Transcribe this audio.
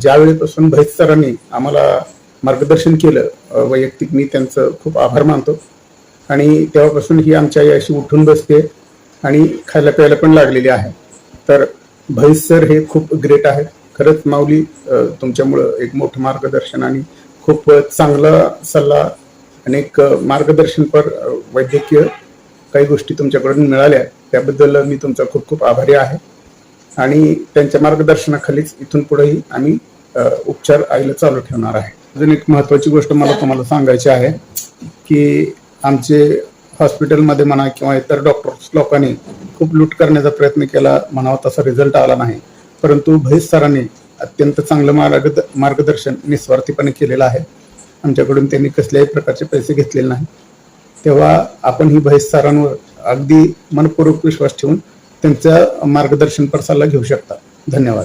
ज्यावेळेपासून भैस सरांनी आम्हाला मार्गदर्शन केलं वैयक्तिक मी त्यांचं खूप आभार मानतो. आणि तेव्हापासून ही आमच्या आई अशी उठून बसते आणि खायला प्यायला पण लागलेली आहे. तर भैस सर हे खूप ग्रेट आहेत. खरंच माऊली तुमच्यामुळं एक मोठं मार्गदर्शन आणि खूप चांगला सल्ला आणि एक मार्गदर्शनपर वैद्यकीय काही गोष्टी तुमच्याकडून मिळाल्या त्याबद्दल मी तुमचा खूप खूप आभारी आहे. आणि त्यांच्या मार्गदर्शनाखालीच इथून पुढेही आम्ही उपचार आईला चालू ठेवणार आहे. अजून एक महत्वाची गोष्ट मला तुम्हाला सांगायची आहे की आमचे हॉस्पिटलमध्ये म्हणा किंवा इतर डॉक्टर्स लोकांनी खूप लूट करण्याचा प्रयत्न केला म्हणावा तसा रिझल्ट आला नाही. परंतु भैस सरांनी अत्यंत चांगलं मार्ग मार्गदर्शन निस्वार्थीपणे केलेलं आहे. आमच्याकडून त्यांनी कसल्याही प्रकारचे पैसे घेतलेले नाही तेव्हा आपण ही भैस अगदी मनपूर्वक विश्वास ठेवून त्यांचं मार्गदर्शनपर सल्ला घेऊ शकता. धन्यवाद.